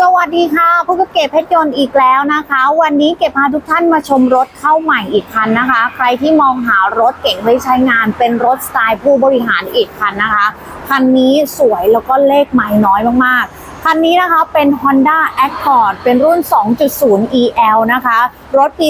สวัสดีค่ะพบกับเก็บเพชรยนต์อีกแล้วนะคะ วันนี้เก็บพาทุกท่านมาชมรถเข้าใหม่อีกคันนะคะ ใครที่มองหารถเก่งไว้ใช้งานเป็นรถสไตล์ผู้บริหารอีกคันนะคะคันนี้สวยแล้วก็เลขใหม่น้อยมากๆคันนี้นะคะเป็น Honda Accord เป็นรุ่น 2.0 EL นะคะ รถปี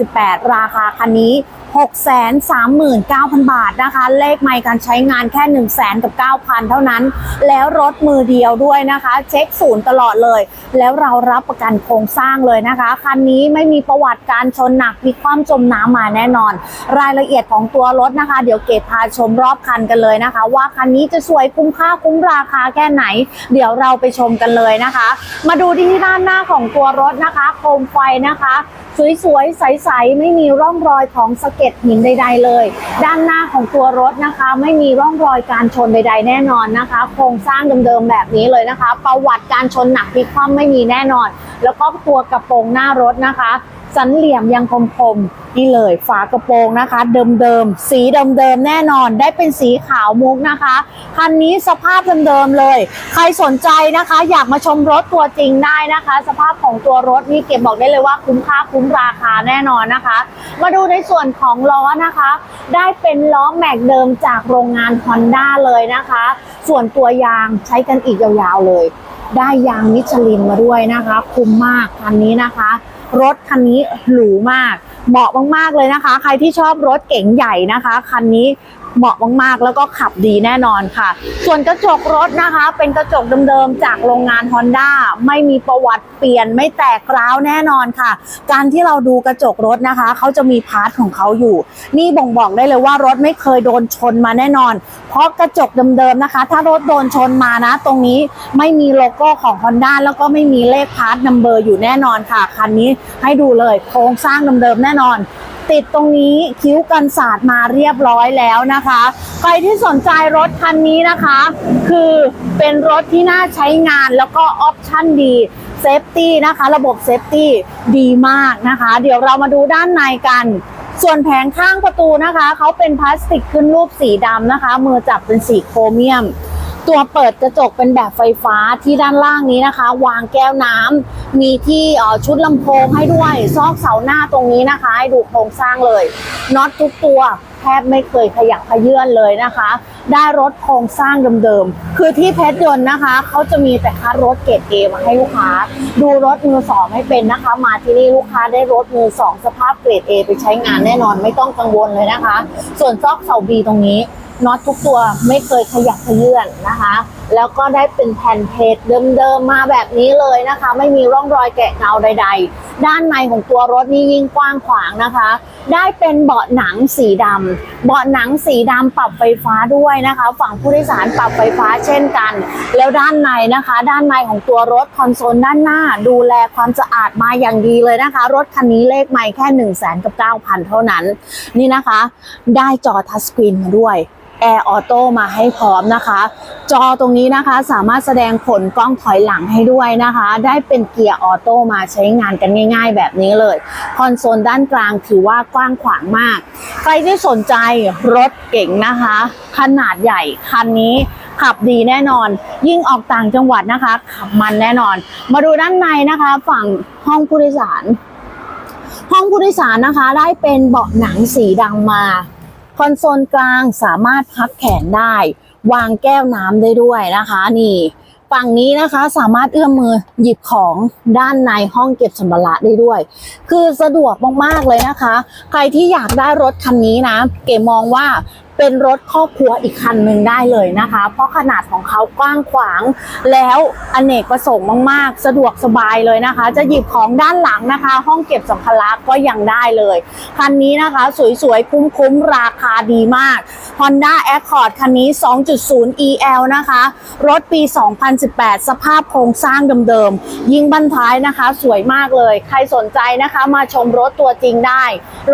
2018 ราคาคันนี้ 639,000 บาทนะคะ เลขไม่การใช้งานแค่ 1 0 0 0 0 0กับ9,000 เท่านั้น แล้วรถมือเดียวด้วยนะคะ เช็คศูนย์ตลอดเลย แล้วเรารับประกันโครงสร้างเลยนะคะ คันนี้ไม่มีประวัติการชนหนักพลิกคว่ำจมน้ำมาแน่นอน รายละเอียดของตัวรถนะคะ เดี๋ยวเก็บพาชมรอบคันกันเลยนะคะ ว่าคันนี้จะสวยคุ้มค่าคุ้มราคาแค่ไหน เดี๋ยวเราไปชมกันเลยนะคะ มาดูที่ด้านหน้าของตัวรถนะคะ โคมไฟนะคะ สวยๆใสๆไม่มีร่องรอยของสเก็ดหินใด ๆ เลย ด้านหน้าของตัวรถนะคะ ไม่มีร่องรอยการชนใด ๆ แน่นอนนะคะ โครงสร้างเดิมๆแบบนี้เลยนะคะ ประวัติการชนหนักพลิกคว่ำไม่มีแน่นอน แล้วก็ตัวกระโปรงหน้ารถนะคะ สันเหลี่ยมยังคมๆนี่เลยฝากระโปรงนะคะ เดิมๆสีเดิมๆแน่นอน ได้เป็นสีขาวมุกนะคะคันนี้สภาพเดิมๆเลย ใครสนใจนะคะ อยากมาชมรถตัวจริงได้นะคะ สภาพของตัวรถนี่เก็บบอกได้เลยว่าคุ้มค่าคุ้มราคาแน่นอนนะคะ มาดูในส่วนของล้อนะคะ ได้เป็นล้อแม็กเดิมจากโรงงาน Honda เลยนะคะ ส่วนตัวยางใช้กันอีกยาวๆเลย ได้ยางมิชลินมาด้วยนะคะ คุ้มมากคันนี้นะคะ รถคันนี้หรูมาก เหมาะมากๆเลยนะคะ ใครที่ชอบรถเก๋งใหญ่นะคะ คันนี้ เหมาะมากๆ แล้วก็ขับดีแน่นอนค่ะ ส่วนกระจกรถนะคะ เป็นกระจกเดิมๆจากโรงงาน Honda ไม่มีประวัติเปลี่ยนไม่แตกร้าวแน่นอนค่ะ การที่เราดูกระจกรถนะคะ เขาจะมีพาร์ทของเขาอยู่ นี่บ่งบอกได้เลยว่ารถไม่เคยโดนชนมาแน่นอน เพราะกระจกเดิมๆนะคะ ถ้ารถโดนชนมานะ ตรงนี้ไม่มีโลโก้ของ Honda แล้วก็ไม่มีเลขพาร์ทนัมเบอร์อยู่แน่นอนค่ะคันนี้ให้ดูเลยโครงสร้างเดิมๆแน่นอน ติดตรงนี้คิ้วกันศาสตร์มาเรียบร้อยแล้วนะคะ ใครที่สนใจรถคันนี้นะคะ คือเป็นรถที่น่าใช้งานแล้วก็ออปชั่นดีเซฟตี้นะคะ ระบบเซฟตี้ดีมากนะคะ เดี๋ยวเรามาดูด้านในกัน ส่วนแผงข้างประตูนะคะ เขาเป็นพลาสติกขึ้นรูปสีดำนะคะ มือจับเป็นสีโครเมียม ตัวเปิดกระจกเป็นแบบไฟฟ้าที่ด้านล่างนี้นะคะ วางแก้วน้ำมีที่ชุดลำโพงให้ด้วย ซอกเสาหน้าตรงนี้นะคะ ให้ดูโครงสร้างเลยน็อตทุกตัวแทบไม่เคยขยับขยื่นเลยนะคะ ได้รถโครงสร้างเดิมๆ คือที่เพชรยนต์นะคะ เขาจะมีแต่คัดรถเกรดเอมาให้ลูกค้า ดูรถมือสองให้เป็นนะคะ มาที่นี่ลูกค้าได้รถมือสองสภาพเกรดเอไปใช้งานแน่นอนไม่ต้องกังวลเลยนะคะ ส่วนซอกเสาบีตรงนี้ น็อตทุกตัวไม่เคยขยับขยื่นนะคะ แล้วก็ได้เป็นแผ่นเพจเดิมๆมาแบบนี้เลยนะคะ ไม่มีร่องรอยแกะเงาใด ๆ ด้านในของตัวรถนี่ยิ่งกว้างขวางนะคะ ได้เป็นเบาะหนังสีดำเบาะหนังสีดำปรับไฟฟ้าด้วยนะคะ ฝั่งผู้โดยสารปรับไฟฟ้าเช่นกัน แล้วด้านในนะคะ ด้านในของตัวรถคอนโซลด้านหน้า ดูแลความสะอาดมาอย่างดีเลยนะคะ รถคันนี้เลขไม่แค่1นึ่งแสนกับ9,000เท่านั้น นี่นะคะ ได้จอทัชสกรีนมาด้วย แอร์ออโต้มาให้พร้อมนะคะ จอตรงนี้นะคะสามารถแสดงผลกล้องถอยหลังให้ด้วยนะคะ ได้เป็นเกียร์ออโต้มาใช้งานกันง่าย ๆ แบบนี้เลย คอนโซลด้านกลางถือว่ากว้างขวางมาก ใครที่สนใจรถเก๋งนะคะ ขนาดใหญ่คันนี้ขับดีแน่นอน ยิ่งออกต่างจังหวัดนะคะ ขับมันแน่นอน มาดูด้านในนะคะ ฝั่งห้องผู้โดยสาร ห้องผู้โดยสารนะคะ ได้เป็นเบาะหนังสีดำมา คอนโซลกลางสามารถพับแขนได้ วางแก้วน้ำได้ด้วยนะคะ นี่ฝั่งนี้นะคะสามารถเอื้อมมือหยิบของด้านในห้องเก็บสัมภาระได้ด้วย คือสะดวกมากๆเลยนะคะ ใครที่อยากได้รถคันนี้นะ เก๋มองว่า เป็นรถครอบครัวอีกคันหนึ่งได้เลยนะคะ เพราะขนาดของเขากว้างขวาง แล้วอเนกประสงค์มากๆ สะดวกสบายเลยนะคะ จะหยิบของด้านหลังนะคะ ห้องเก็บสัมภาระก็ยังได้เลยคันนี้นะคะ สวยๆ คุ้มๆ ราคาดีมาก Honda Accord คันนี้ 2.0 EL นะคะ รถปี 2018 สภาพโครงสร้างเดิมๆ ยิงบันท้ายนะคะ สวยมากเลย ใครสนใจนะคะมาชมรถตัวจริงได้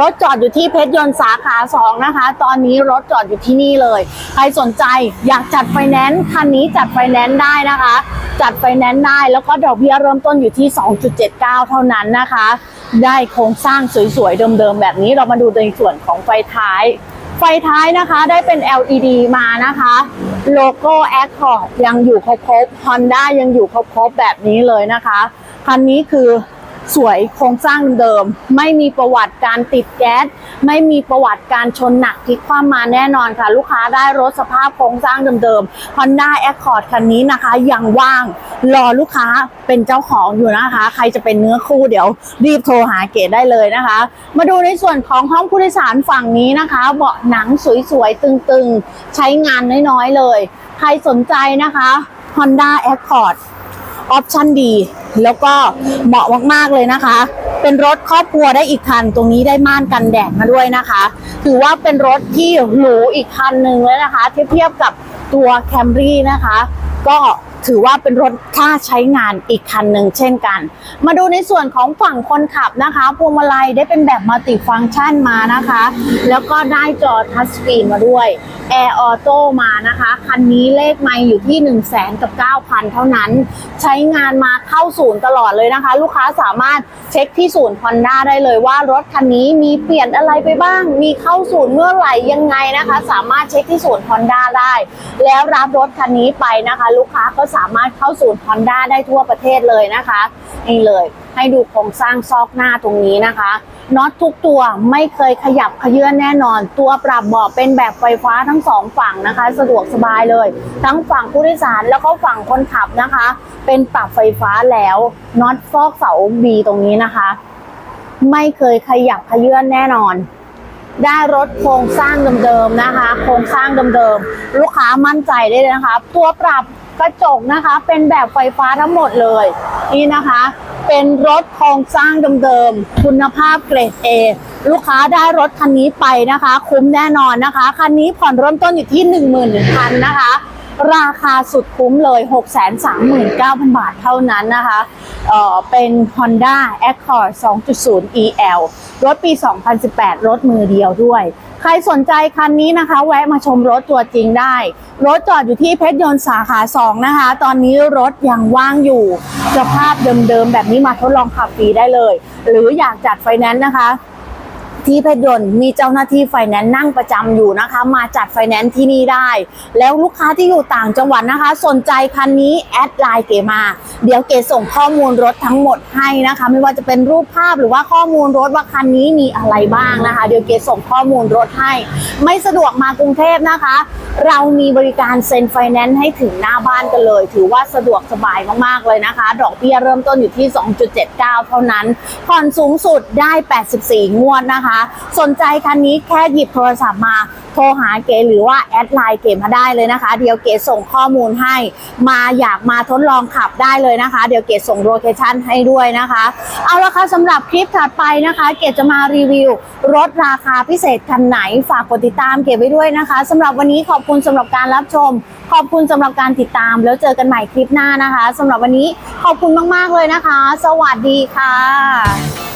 รถจอดอยู่ที่เพชรยนต์สาขา 2 นะคะ ตอนนี้รถจอดอยู่ที่นี่เลย ใครสนใจอยากจัดไฟแนนซ์คันนี้จัดไฟแนนซ์ได้นะคะ จัดไฟแนนซ์ได้แล้วก็ดอกเบี้ยเริ่มต้นอยู่ที่ 2.79 เท่านั้นนะคะ ได้โครงสร้างสวยๆ เดิมๆ แบบนี้เรามาดูในส่วนของไฟท้าย ไฟท้ายนะคะได้เป็น LED มานะคะ โลโก้ Accord ยังอยู่ครบๆ Honda ยังอยู่ครบๆ แบบนี้เลยนะคะ คันนี้คือสวยโครงสร้างเดิม ไม่มีประวัติการติดแก๊ส ไม่มีประวัติการชนหนักพลิกคว่ำมาแน่นอนค่ะ ลูกค้าได้รถสภาพโครงสร้างเดิมๆ Honda Accord คันนี้นะคะยังว่างรอลูกค้าเป็นเจ้าของอยู่นะคะ ใครจะเป็นเนื้อคู่เดี๋ยวรีบโทรหาเก๋ได้เลยนะคะ มาดูในส่วนของห้องผู้โดยสารฝั่งนี้นะคะ เบาะหนังสวยๆ ตึงๆ ใช้งานน้อยๆเลย ใครสนใจนะคะ Honda Accord ออปชั่นดี แล้วก็เหมาะมากๆเลยนะคะ เป็นรถครอบครัวได้อีกคัน ตรงนี้ได้ม่านกันแดดมาด้วยนะคะ ถือว่าเป็นรถที่หรูอีกคันหนึ่งเลยนะคะ เทียบเทียบกับตัวแคมรี่นะคะ ก็ถือว่าเป็นรถค่าใช้งานอีกคันหนึ่งเช่นกัน มาดูในส่วนของฝั่งคนขับนะคะ พวงมาลัยได้เป็นแบบมัลติฟังก์ชันมานะคะ แล้วก็ได้จอทัชสกรีนมาด้วย แอร์ออโต้มานะคะ คันนี้เลขไม่อยู่ที่ 1 0 0 0 0แกับ9,000 เท่านั้น ใช้งานมาเข้าศูนย์ตลอดเลยนะคะ ลูกค้าสามารถเช็คที่ศูนย์ Honda ได้เลยว่ารถคันนี้มีเปลี่ยนอะไรไปบ้าง มีเข้าศูนย์เมื่อไหร่ยังไงนะคะ สามารถเช็คที่ศูนย์ Honda ได้ แล้วรับรถคันนี้ไปนะคะ ลูกค้าก็สามารถเข้าศูนย์ Honda ได้ทั่วประเทศเลยนะคะนี่เลยให้ดูโครงสร้างซอกหน้าตรงนี้นะคะ น็อตทุกตัวไม่เคยขยับขยื่นแน่นอน ตัวปรับเบาะเป็นแบบไฟฟ้าทั้งสองฝั่งนะคะ สะดวกสบายเลย ทั้งฝั่งผู้โดยสารแล้วก็ฝั่งคนขับนะคะ เป็นปรับไฟฟ้าแล้วน็อตฟอกเสาบีตรงนี้นะคะ ไม่เคยขยับขยื่นแน่นอนได้รถโครงสร้างเดิมๆนะคะ โครงสร้างเดิมๆ ลูกค้ามั่นใจได้เลยนะคะ ตัวปรับ กระจกนะคะเป็นแบบไฟฟ้าทั้งหมดเลย นี่นะคะ เป็นรถโครงสร้างเดิมๆคุณภาพเกรด A ลูกค้าได้รถคันนี้ไปนะคะ คุ้มแน่นอนนะคะ คันนี้ผ่อนเริ่มต้นอยู่ที่ 11,000นะคะ ราคาสุดคุ้มเลย 639,000 บาทเท่านั้นนะคะเอ่อเป็น Honda Accord 2.0 EL รถปี 2018 รถมือเดียวด้วย ใครสนใจคันนี้นะคะ แวะมาชมรถตัวจริงได้ รถจอดอยู่ที่เพชรยนต์สาขา2นะคะ ตอนนี้รถยังว่างอยู่สภาพเดิมๆแบบนี้มาทดลองขับฟรีได้เลย หรืออยากจัดไฟแนนซ์นะคะ ที่เพชรยนต์มีเจ้าหน้าที่ไฟแนนซ์นั่งประจำอยู่นะคะ มาจัดไฟแนนซ์ที่นี่ได้ แล้วลูกค้าที่อยู่ต่างจังหวัดนะคะ สนใจคันนี้แอดไลน์เก๋มา เดี๋ยวเก๋ส่งข้อมูลรถทั้งหมดให้นะคะ ไม่ว่าจะเป็นรูปภาพหรือว่าข้อมูลรถว่าคันนี้มีอะไรบ้างนะคะ เดี๋ยวเก๋ส่งข้อมูลรถให้ ไม่สะดวกมากรุงเทพนะคะ เรามีบริการเซ็นไฟแนนซ์ให้ถึงหน้าบ้านกันเลย ถือว่าสะดวกสบายมากๆเลยนะคะ ดอกเบี้ยเริ่มต้นอยู่ที่ 2.79 เท่านั้น ผ่อนสูงสุดได้ 84 งวดนะคะ สนใจคันนี้แค่หยิบโทรศัพท์มาโทรหาเก๋หรือว่าแอดไลน์เก๋มาได้เลยนะคะ เดี๋ยวเก๋ส่งข้อมูลให้ มาอยากมาทดลองขับได้เลยนะคะ เดี๋ยวเก๋ส่งโลเคชั่นให้ด้วยนะคะ เอาละค่ะสำหรับคลิปถัดไปนะคะ เก๋จะมารีวิว รถราคาพิเศษคันไหนฝากกดติดตามเก๋ไว้ด้วยนะคะสำหรับวันนี้ขอบคุณสำหรับการรับชม ขอบคุณสำหรับการติดตาม แล้วเจอกันใหม่คลิปหน้านะคะสำหรับวันนี้ขอบคุณมาก ๆ เลยนะคะ สวัสดีค่ะ